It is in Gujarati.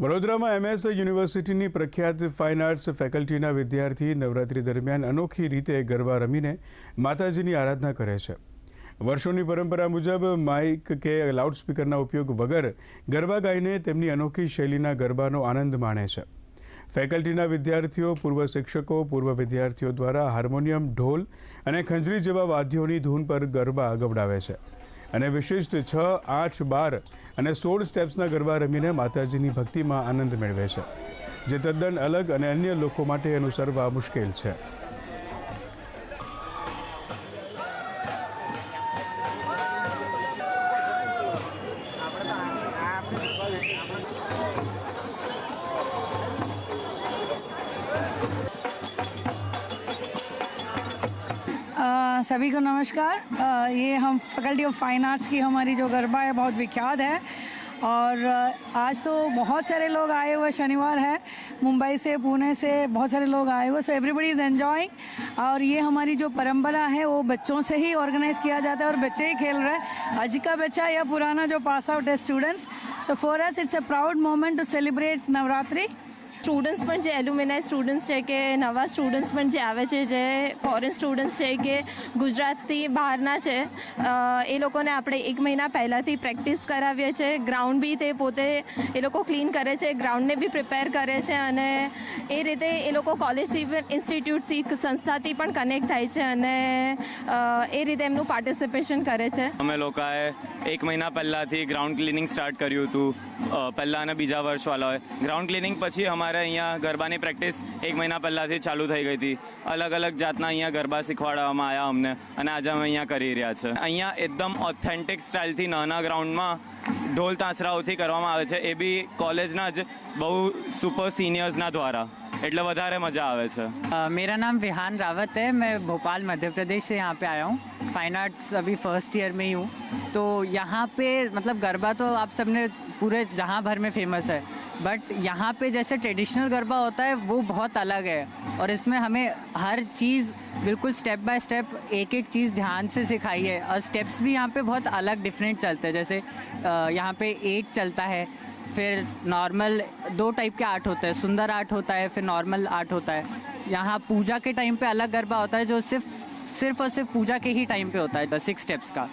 વડોદરામાં એમએસ યુનિવર્સિટીની પ્રખ્યાત ફાઇન આર્ટ્સ ફેકલ્ટીના વિદ્યાર્થી નવરાત્રી દરમિયાન અનોખી રીતે ગરબા રમીને માતાજીની આરાધના કરે છે. વર્ષોની પરંપરા મુજબ માઇક કે લાઉડસ્પીકરના ઉપયોગ વગર ગરબા ગાઈને તેમની અનોખી શૈલીના ગરબાનો આનંદ માણે છે. ફેકલ્ટીના વિદ્યાર્થીઓ, પૂર્વ શિક્ષકો, પૂર્વ વિદ્યાર્થીઓ દ્વારા હાર્મોનિયમ, ઢોલ અને ખંજરી જેવા વાદ્યોની ધૂન પર ગરબા ગવડાવે છે. અને વિશિષ્ટ છ, આઠ, બાર અને સોળ સ્ટેપ્સના ગરબા રમીને માતાજીની ભક્તિમાં આનંદ મેળવે છે. જે તદ્દન અલગ અને અન્ય લોકો માટે અનુસરવા મુશ્કેલ છે. सभी को नमस्कार अ, ये हम फैकल्टी ऑफ फाइन आर्ट्स की हमारी जो गरबा है बहुत विख्यात है और अ, आज तो बहुत सारे लोग आए हुए शनिवार है मुंबई से पुणे से बहुत सारे लोग आए हुए सो एवरीबडी इज़ एन्जॉइंग और ये हमारी जो परंपरा है वो बच्चों से ही ऑर्गेनाइज किया जाता है और बच्चे ही खेल रहे हैं आज का बच्चा या पुराना जो पास आउट है students so for us it's a proud moment to celebrate Navratri students પણ જે એલ્યુમિનાઈ સ્ટુડન્ટ્સ છે કે નવા સ્ટુડન્ટ્સ પણ જે આવે છે, જે ફોરેન સ્ટુડન્ટ્સ છે કે ગુજરાતથી બહારના છે એ લોકોને આપણે એક મહિના પહેલાંથી પ્રેક્ટિસ કરાવીએ છીએ ગ્રાઉન્ડ બી તે પોતે એ લોકો ક્લીન કરે છે ગ્રાઉન્ડને બી પ્રિપેર કરે છે અને એ રીતે એ લોકો કોલેજ ઇન્સ્ટિટ્યૂટથી સંસ્થાથી પણ કનેક્ટ થાય છે અને એ રીતે એમનું પાર્ટિસિપેશન કરે છે. અમે લોકોએ એક મહિના પહેલાંથી ગ્રાઉન્ડ ક્લિનિંગ સ્ટાર્ટ કર્યું હતું. પહેલાં અને બીજા વર્ષવાળા હોય ગ્રાઉન્ડ ક્લિનિંગ પછી અમારે અહીંયા ગરબાની પ્રેક્ટિસ એક મહિના પહેલાંથી ચાલુ થઈ ગઈ હતી. અલગ અલગ જાતના અહીંયા ગરબા શીખવાડવામાં આવ્યા અમને અને આજે અમે અહીંયા કરી રહ્યા છે. અહીંયા એકદમ ઓથેન્ટિક સ્ટાઇલથી નાના ગ્રાઉન્ડમાં ઢોલ તાંસરાઓથી કરવામાં આવે છે. એ બી કોલેજના જ, બહુ સુપર સિનિયર્સના દ્વારા. એટલે વધારે મજા આવે છે. મેરા નામ વિહાન રાવત હૈ. મેં ભોપાલ, મધ્યપ્રદેશ સે યહાં પે આયા હું. फाइन आर्ट्स अभी फ़र्स्ट ईयर में ही हूँ। तो यहाँ पे मतलब गरबा तो आप सबने पूरे जहाँ भर में फ़ेमस है। बट यहाँ पे जैसे ट्रेडिशनल गरबा होता है, वो बहुत अलग है। और इसमें हमें हर चीज़ बिल्कुल स्टेप बाय स्टेप एक एक चीज़ ध्यान से सिखाई है। और स्टेप्स भी यहाँ पे बहुत अलग डिफरेंट चलते हैं। जैसे यहाँ पे एट चलता है, फिर नॉर्मल दो टाइप के आर्ट होते हैं। सुंदर आर्ट होता है, फिर नॉर्मल आर्ट होता है। यहाँ पूजा के टाइम पे अलग गरबा होता है, जो सिर्फ़ सिर्फ और सिर्फ पूजा के ही टाइम पे होता है सिक्स स्टेप्स का